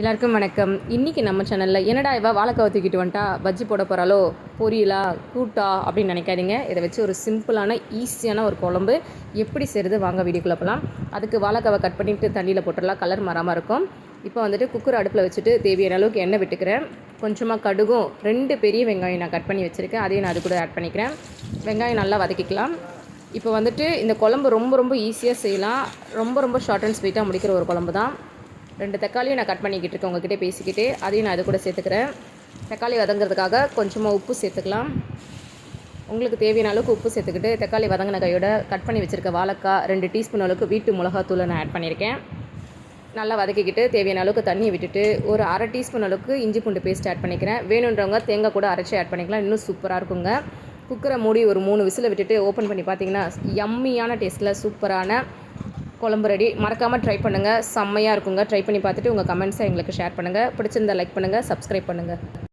எல்லாருக்கும் வணக்கம். இன்றைக்கி நம்ம சேனலில் என்னடா இவா வாழைக்காவை தூக்கிட்டு வந்துட்டா? பஜ்ஜி போட போகிறாளோ பொரியலா. கூட்டா? அப்படின்னு நினைக்காதீங்க. இதை வச்சு ஒரு சிம்பிளான ஈஸியான ஒரு குழம்பு. எப்படி செய்கிறது வாங்க வீடியோக்குள்ளே போகலாம் அதுக்கு வாழைக்காவை கட் பண்ணிவிட்டு தண்ணியில் போட்டுடலாம். கலர் மரமாக இருக்கும். இப்போ வந்துட்டு குக்கர் அடுப்பில் வச்சுட்டு தேவையான அளவுக்கு எண்ணெய் விட்டுக்கிறேன். கொஞ்சமாக கடுகும். ரெண்டு பெரிய வெங்காயம் நான் கட் பண்ணி வச்சுருக்கேன். அதையும் நான் அது கூட ஆட் பண்ணிக்கிறேன். வெங்காயம் நல்லா வதக்கிக்கலாம். இப்போ வந்துட்டு இந்த குழம்பு ரொம்ப ரொம்ப ஈஸியாக செய்யலாம். ரொம்ப ரொம்ப ஷார்ட் அண்ட் ஸ்வீட்டாக முடிக்கிற ஒரு குழம்பு தான் ரெண்டு தக்காளியும் நான் கட் பண்ணிக்கிட்டு இருக்கேன் உங்ககிட்ட பேசிக்கிட்டே. அதையும் நான் அது கூட சேர்த்துக்கிறேன். தக்காளி வதங்குறதுக்காக கொஞ்சமாக உப்பு சேர்த்துக்கலாம். உங்களுக்கு தேவையான அளவுக்கு உப்பு சேர்த்துக்கிட்டு தக்காளி வதங்கின கையோட கட் பண்ணி வச்சுருக்க வாழைக்காய் ரெண்டு டீஸ்பூன் அளவுக்கு வீட்டு மிளகாத்தூளை நான் ஆட் பண்ணியிருக்கேன். நல்லா வதக்கிக்கிட்டு தேவையான அளவுக்கு தண்ணியை விட்டுட்டு ஒரு அரை டீஸ்பூன் அளவுக்கு இஞ்சி பூண்டு பேஸ்ட் ஆட் பண்ணிக்கிறேன். வேணுன்றவங்க தேங்காய் கூட அரைச்சி ஆட் பண்ணிக்கலாம் இன்னும் சூப்பராக இருக்குங்க. குக்கரை மூடி ஒரு மூணு விசில் விட்டுட்டு ஓப்பன் பண்ணி பார்த்தீங்கன்னா யம்மியான டேஸ்ட்டில் சூப்பரான குழம்பு ரெடி மறக்காமல் ட்ரை பண்ணுங்கள் செம்மையாக இருக்குங்க. ட்ரை பண்ணி பார்த்துட்டு உங்கள் கமெண்ட்ஸை எங்களுக்கு ஷேர் பண்ணுங்கள் பிடிச்சிருந்தா லைக் பண்ணுங்கள் சப்ஸ்கிரைப் பண்ணுங்கள்